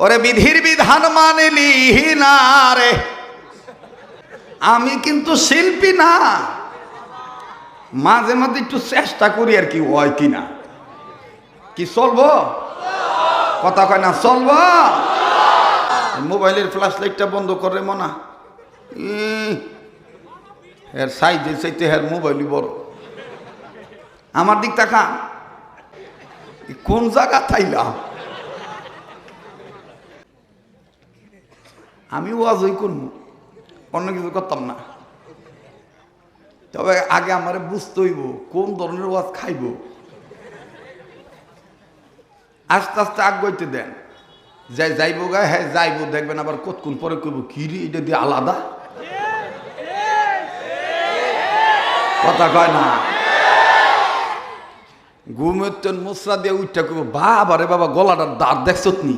ওরে বিধির বিধান মানলি না রে। আমি কিন্তু শিল্পী না। মাঝে মাঝে একটু চেষ্টা করি আর কি হয় কিনা। কি চলবো? কথা কয় না, চলবো? মোবাইলের ফ্ল্যাশ লাইটটা বন্ধ করে মনা। এর সাইজে সাইতে হের মোবাইলই বড়। আমার দিক তাকা কোন জায়গা থাইলাম আমি ওয়াজই করব। অন্য কিছু করতাম না। তবে আগে আমার বুঝতে হইব, কোন ধরনের ওয়াজ খাইব। আস্তে আস্তে আগাইতে দেন। যাই যাইব গা হ্যাঁ যাইব, দেখবেন আবার কতক্ষণ পরে কইব কিরি এটা দিয়ে আলাদা? কথা কয় না। ঘুমের তেন মুসরা দিয়ে উঠটা কইব বাবা রে বাবা, গলাটার দাঁত দেখছত নি?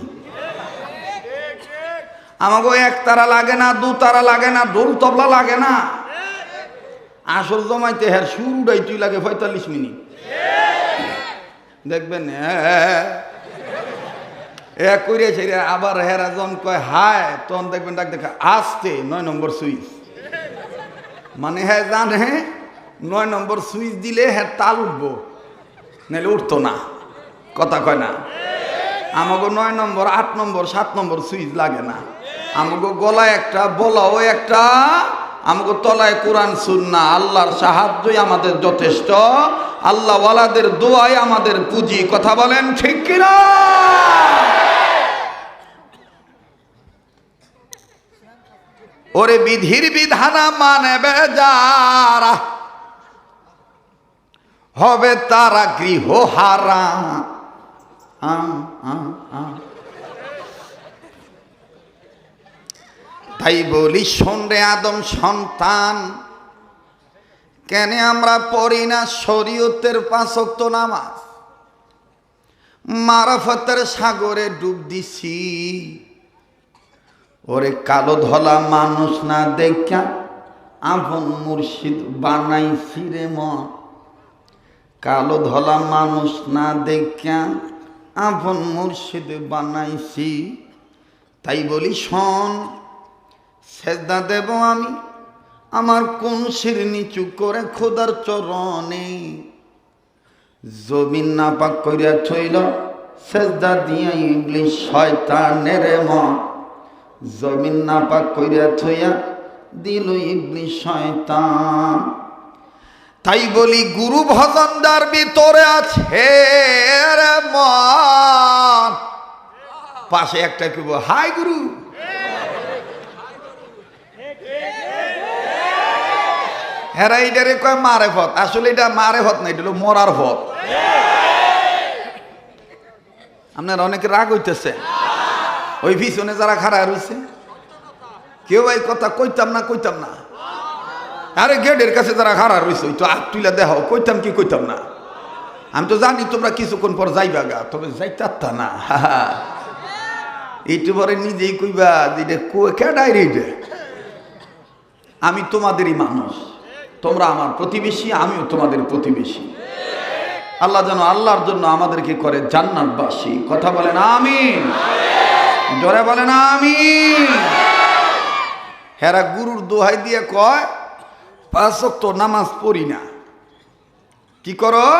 আমাকে এক তারা লাগে না, দু তারা লাগে না, দোল তবলা লাগে না। আসল জমাইতে হ্যার শুরুটাই তুই লাগে পঁয়তাল্লিশ মিনিট। দেখবেন, এ করে ছেড়ে আবার হেরা কয়, হায়, তখন দেখবেন ডাক দেখা, আসতে নয় নম্বর সুইচ। মানে হ্যাঁ জানে নয় নম্বর সুইচ দিলে হ্যাঁ তাল উঠবো, নাহলে উঠতো না, কথা কয় না। আমাকে নয় নম্বর, আট নম্বর, সাত নম্বর সুইচ লাগে না। আমাকে গলায় একটা বলাও একটা। আমাকে তলায় কোরআন সুন্না আল্লাহর সাহায্যই আমাদের যথেষ্ট। আল্লাহ ওয়ালাদের দোয়াই আমাদের পুঁজি। কথা বলেন ঠিক কিনা? ওরে বিধির বিধানা মানে যারা হবে তারা আ, আ। তাই বলি, শোন রে আদম সন্তান। কেন আমরা পড়ি না শরীয়তের পাঁচক্ত নামাজ? মারাফতের সাগরে ডুব দিছি। ওরে কালো ধলা মানুষ না দেখা আপন মুর্শিদ বানাইছি রে মন। কালো ধলা মানুষ না দেখা আপন মুর্শিদ বানাইছি। তাই বলি, শোন সেজদা দেব আমি। আমার কোন শির নিচু করে খোদার চরণে। জমিন না পাক করিয়া থইল, সেজদা দিয়া ইবলিশ শয়তানের মন জমিন না পাক করিয়া থইয়া দিল ইবলিশ শয়তান। তাই বলি, গুরু ভজনদার ভিতরে আছে রে মন। পাশে একটা কেব হাই গুরু। হেরা এইটারে কয় মারে ফত আসলে এটা মারে ফত না, এটা মরার ফত আপনার অনেকে রাগ হইতেছে। ওই পিছনে যারা খাড়া রয়েছে কেউ এই কথা কইতাম না কইতাম না। আরে গেটের কাছে যারা খাড়া রয়েছে ওই তো আগ তুলে দেহ কইতাম কি, কইতাম না। আমি তো জানি তোমরা কিছুক্ষণ পর যাইবা গা, তবে যাইতা না। এইটু পরে নিজেই কইবা যে এটা কেডাই রে আমি তোমাদেরই মানুষ। তোমরা আমার প্রতিবেশী, আমিও তোমাদের প্রতিবেশী। আল্লাহ যেন আল্লাহর জন্য আমাদেরকে করে জান্নাতবাসী। কথা বলেন আমি জোরে বলেন আমি হেরা গুরুর দোহাই দিয়ে কয়, পাঁচ তো নামাজ পড়ি না। কি করো?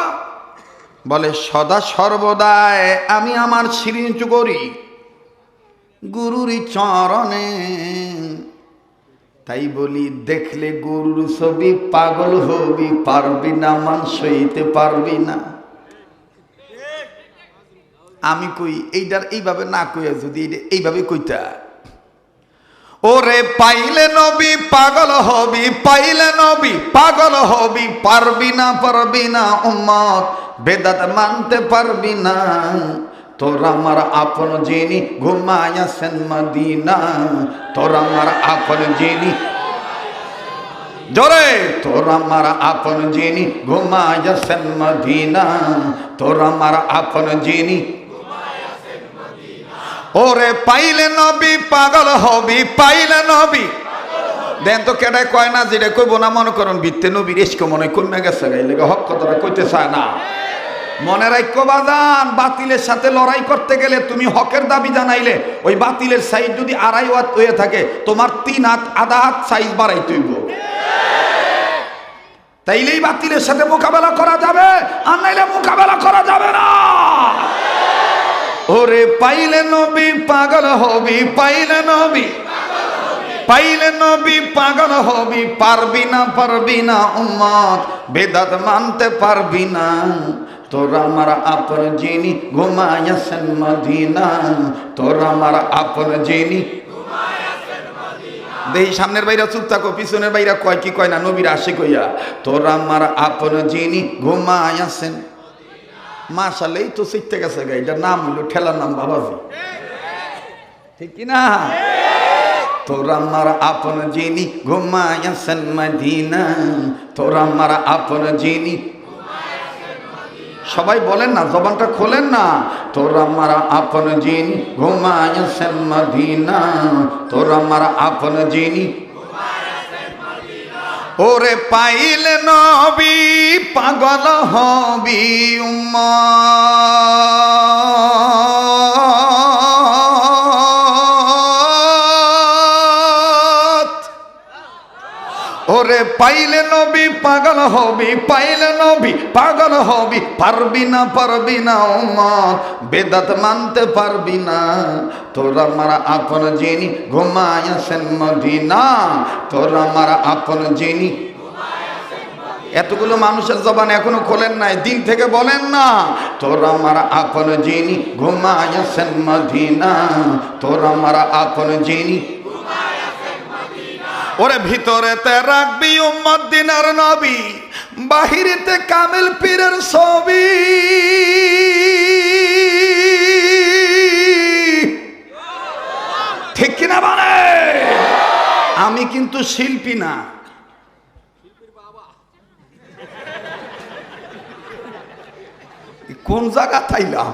বলে, সদা সর্বদায় আমি আমার সিরিঞ্চ করি। গুরুরই চরণে তাই বলি, দেখলে গরুর ছবি, পাগল হবি, পারবি না, মান সইতে পারবি না। আমি কই এইটার এইভাবে না কইয়া যদি এইভাবে কইতা? ওরে পাইলে নবী, পাগল হবি, পাইলে নবী, পাগল হবি, পারবি না পারবি না, উম্মত, বেদাত মানতে পারবি না। তোর আমার আপন জেনি যিনি ঘুমায়াছেন মদিনা, তোর আমার আপন যিনি জোরে। তোর আমার আপন যিনি ঘুমায়াছেন মদিনা। তোর আমার আপন যিনি ওরে পাইলে নবী, পাগল হবি, পাইলে নবী। দেন তো কেডাই কয় না যেটা কইব না, মনে করুন বিত্তে নবী রেস্ক মনে কমে গেছে গাইলে হক কথাটা কইতে চায় না। মনে রাখো বাজান, বাতিলের সাথে লড়াই করতে গেলে তুমি হকের দাবি জানাইলে, ওই বাতিলের সাইজ যদি আড়াই হাত হয়ে থাকে, তোমার তিন হাত, আধা হাত সাইজ বাড়াই তুইব তাইলেই বাতিলের সাথে মোকাবেলা করা যাবে, আর নাইলে মোকাবেলা করা যাবে না। ওরে পাইলে নবী পাগল হবি, পাইলে নবী। পাইলে নবী পাগল হবি, পারবি না পারবি না উম্মত। বেদাত মানতে পারবি না। তোর আমার আপন যিনি ঘুমায়াছেন মদিনা তোর আমার আপন যিনি দেহি সামনের বাইরা চুপ থাকো, পিছনের বাইরা কয় কি কয় না, নবীর আসে কইয়া তোরা আমার আপন যিনি ঘুমায়াছেন মাশাল্লাহ এই তো শিখতে গেছে গা, এটার নাম হইল ঠেলার নাম বাবাজি। ঠিক কি না তোরা আমার আপন যিনি ঘুমায়াছেন মদিনা তোরা আমার আপন যিনি সবাই বলেন না, জবানটা খোলেন না। তোরা মারা আপন জিন ঘুমায়াছেন তোরা মারা আপন জিন ওরে পাইলে নবি, পাগল হবি উম্মত। পাইলে নবী, পাগল হবি, পাইলে নবী, পাগল হবি, পারবি না পারবি না উম্মত বেদাত মানতে পারবি না। তোরা মারা আপন যিনি ঘুমায়াছেন মদিনা। তোরা মারা আপন যিনি এতগুলো মানুষের জবান এখনও খোলেন নাই, দিন থেকে বলেন না। তোরা মারা আপন যিনি ঘুমায়াছেন মদিনা। তোরা মারা আপন যিনি ওরে ভিতরেতে রাখবি উম্মত দিনার নবী, বাহিরেতে কামিল পীরের ছবি। ঠিক কিনা মানে আমি কিন্তু শিল্পী না। কোন জায়গা থাইলাম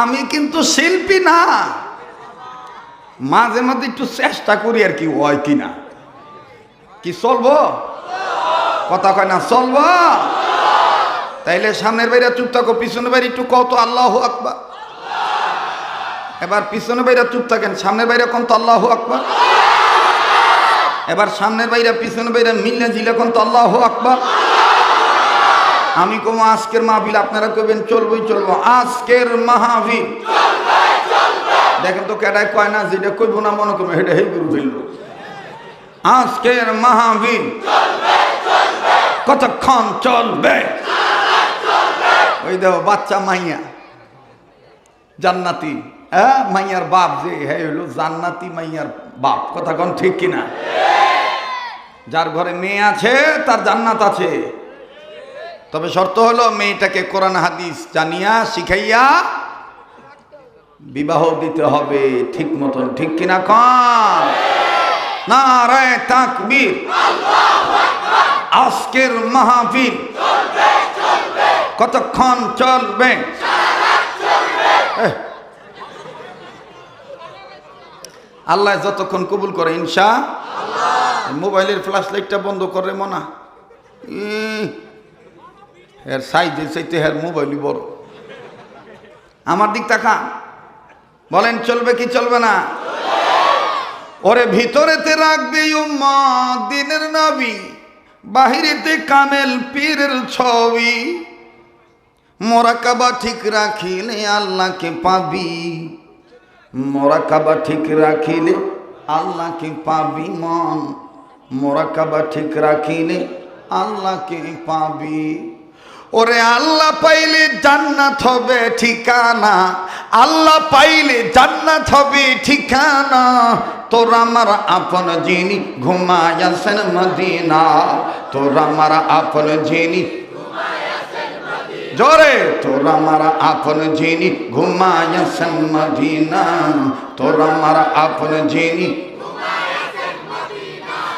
আমি কিন্তু শিল্পী না। মাঝে মাঝে একটু চেষ্টা করি আর কি হয় কিনা। কি চলবো? কথা কয় না, চলবো? তাইলে সামনের বাইরে চুপ থাকো, পিছনের বাইরে একটু কত আল্লাহ আকবার। এবার পিছনের বাইরে চুপ থাকেন, সামনের বাইরে কোন তো আল্লাহ আকবার। এবার সামনের বাইরে, পিছনের বাইরে মিললে জিলে কোন তো আল্লাহ আকবার। আমি কম আজকের মাহফিল, আপনারা কবেন চলবই চলবো। আজকের মাহফিল। দেখেন তো কেডায় কয় না, যেটা কইব না মনে করব হেটা হেই গুরু ফেলব আজকের মাহফিল কতক্ষণ চলবে? ওই দেখো, বাচ্চা মাইয়া। জান্নাতি। হ্যাঁ মাইয়ার বাপ যে হ্যাঁ হইল জান্নাতি মাইয়ার বাপ। কথা কোন ঠিক কিনা? যার ঘরে মেয়ে আছে, তার জান্নাত আছে। তবে শর্ত হলো, মেয়েটাকে কোরআন হাদিস জানিয়া, শিখাইয়া বিবাহ দিতে হবে ঠিক মতন, ঠিক কিনা কন? না রে তাকবীর। আজকের মাহফিল কতক্ষণ চলবে। আল্লাহ যতক্ষণ কবুল করে, ইনশা মোবাইলের ফ্ল্যাশ লাইটটা বন্ধ করে মনা। এর সাইজে চাইতে হের মোবাইলই বড়। আমার দিক তাকা বলেন, চলবে কি চলবে না? ওরে ভিতরেতে রাখবি দিনের নবী, বাহিরেতে কামেল পীরের ছবি। মোরাকাবা ঠিক রাখিলে আল্লাহকে পাবি। মোরাকাবা ঠিক রাখিলে আল্লাহকে পাবি মন। মোরাকাবা ঠিক রাখিলে আল্লাহকে পাবি। ওরে আল্লাহ পাইলে জান্নাত হবে ঠিকানা। আল্লাহ পাইলে জান্নাত হবে ঠিকানা। তোর আমার আপন যিনি ঘুমায়াছেন মদিনা। তোর আমার আপন যিনি জোরে। তোর আমার আপন যিনি ঘুমায়াছেন মদিনা। তোর আমার আপন যিনি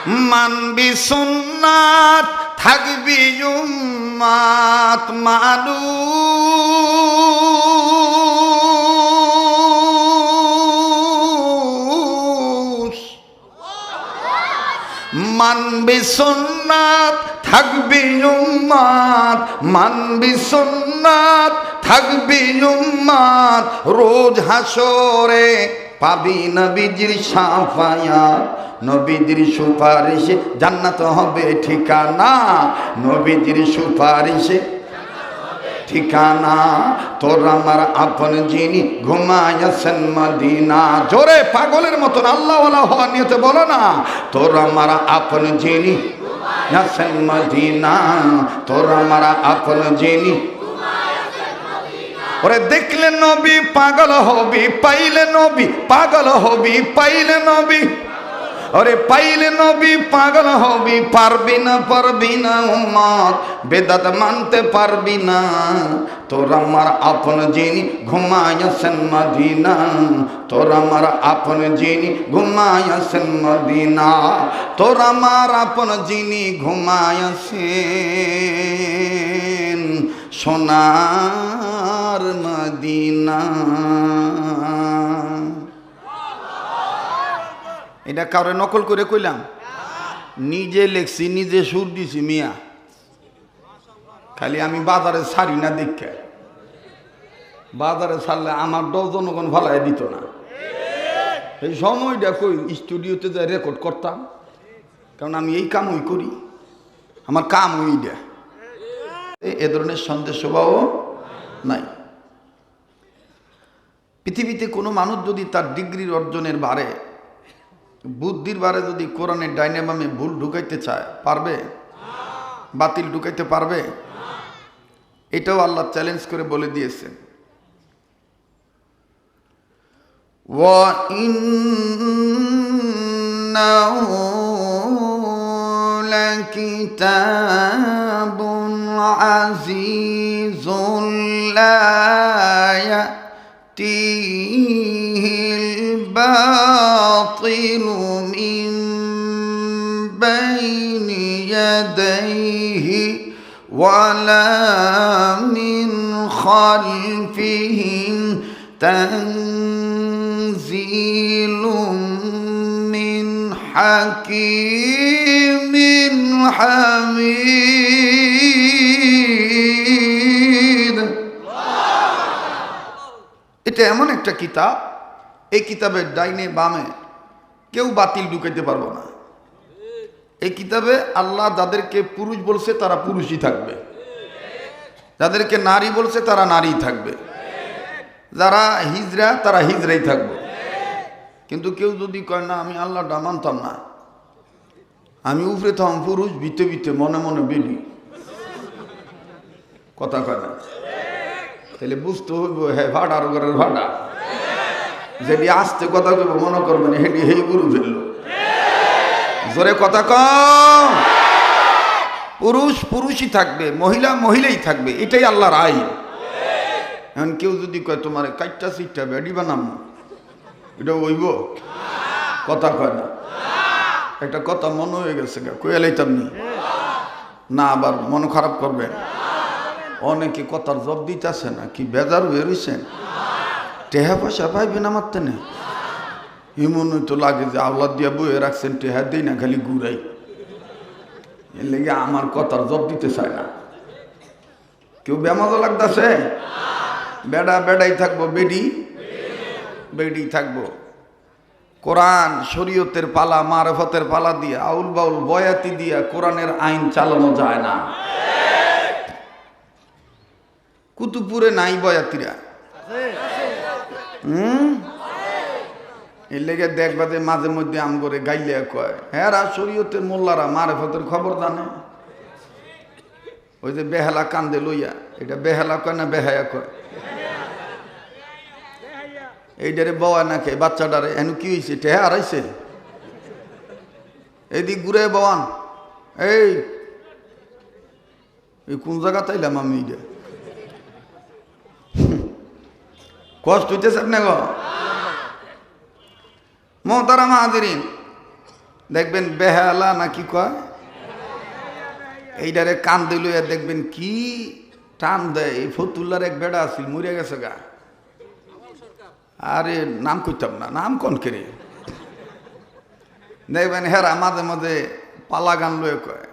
মানবি সুন্নাত থাকবি উম্মাত মানুষ। মানবি সুন্নাত থাকবি উম্মাদ মানবি সুন্নাত থাকবি উম্মাদ রোজ হাসরে পাবি নবীজির সাফায়াত নবীজির সুপারিশে জান্নাত হবে, ঠিকানা। নবীজির সুপারিশে ঠিকানা। তোর আমার আপন যিনি ঘুমায়াছেন মদিনা। জোরে পাগলের মতন আল্লাহওয়ালা হওয়া নিয়েতে বলো না। তোর আমার আপন যিনি আছেন মদিনা। তোর আমার আপন যিনি ওরে দেখলে নবী, পাগল হবি, পাইলে নবী, পাগল হবি, পাইলে নবী। ওরে পাইলে নবী, পাগল হবি, পারবি না পারবি না উম্মত, বেদাত মানতে পারবি না। তোর আমার আপন যিনি ঘুমায়াছেন মদিনা, তোর আমার আপন যিনি ঘুমায়াছেন মদিনা, তোর আমার আপন যিনি ঘুমায়াছেন সোনার মদিনা। এটা কাউরে নকল করে কইলাম? নিজে লেখছি, নিজে সুর দিছি মিয়া। খালি আমি বাজারে ছাড়ি না দেখে। বাজারে ছাড়লে আমার দশ জনগণ ভালাই দিত না। এই সময়টা কই, স্টুডিওতে যাই রেকর্ড করতাম। কারণ আমি এই কামই করি। আমার কাম ওইটা। এ- এ ধরনের সন্দেহ স্বভাব নাই পৃথিবীতে কোনো মানুষ যদি তার ডিগ্রির অর্জনের বারে বুদ্ধির বারে যদি কোরআনের ডাইনামামে ভুল ঢুকাইতে চায় পারবে বাতিল ঢুকাইতে পারবে এটাও আল্লাহ চ্যালেঞ্জ করে বলে দিয়েছেন وَإِنَّهُ لَكِتَابٌ عَزِيزٌ لَا يَأْتِيهِ الْبَاطِلُ مِنْ بَيْنِ يَدَيْهِ وَلَا مِنْ خَلْفِهِمْ. تنزيل من حكيم حميد. এটা এমন একটা কিতাব, এই কিতাবের ডাইনে বামে কেউ বাতিল ঢুকাইতে পারব না। এই কিতাবে আল্লাহ যাদেরকে পুরুষ বলছে তারা পুরুষই থাকবে। যাদেরকে নারী বলছে তারা নারী থাকবে। যারা হিজরা, তারা হিজরাই থাকবে। কিন্তু কেউ যদি কয়, না, আমি আল্লাহটা মানতাম না। আমি উপরে থাম, পুরুষ বিতে বিতে মনে মনে বেলি। কথা কয় না। তাহলে বুঝতে হইব হ্যাঁ ভাড়ার ঘরের ভাড়া। যেটি আসতে কথা কইব, মনে করবেন হেডি হেই গুরু ফেলল। জোরে কথা কম। পুরুষ পুরুষই থাকবে, মহিলা মহিলাই থাকবে, এটাই আল্লাহর আইন। এখন কেউ যদি কয়, তোমার কাইটটা সিটটা বেডি বানাম? এটা ওইব কথা কয় না। একটা কথা মনে হয়ে গেছে কয়ে লাইতাম নি, আবার মন খারাপ করবেন। অনেকে কথার জব দিতেছে না, কি বেজার রয়েছেন টেহা পয়সা পাইবেন আমার তেনে? এমন তো লাগে যে আওলাদ দিয়া বয়ে রাখছেন, টেহা দেই না, খালি ঘুরাই। এর লেগে আমার কথার জব দিতে চায় না। কেউ বেমাজও লাগতেছে? বেডা বেডাই থাকব, বেডি? বেডি থাকব। কোরআন শরীয়তের পালা, মারফতের পালা দিয়ে, আউল বাউল বয়াতি দিয়া কোরআনের আইন চালানো যায় না। কুতুপুরে নাই বয়াতিরা। হুম? এর লেগে দেখবা যে মাঝে মধ্যে আম করে গাইলে কয় হ্যাঁ শরীয়তের মোল্লারা মারেফতের খবর জানে। ওই যে বেহালা কান্দে লইয়া এটা বেহালা কয় না বেহায়া কয়? এইটারে বওয়া না খেয়ে বাচ্চাটারে এন কি হয়েছে টেহা হারাইছে? এদিক ঘুরে বওয়ান এই এই কোন জায়গা তাইলাম আমি এইটা কষ্ট হইতেছে আপনি গো? মাহাদিন দেখবেন বেহালা না কি কয়? এইটারে কান দিল দেখবেন কি টান দেয়। এই ফতুল্লার এক বেড়া আছিল, মরে গেছে গা। আরে, নাম করতাম না, নাম কোন কেরে দেখবেন হেরা মাঝে মাঝে পালা গান লয়ে কয়।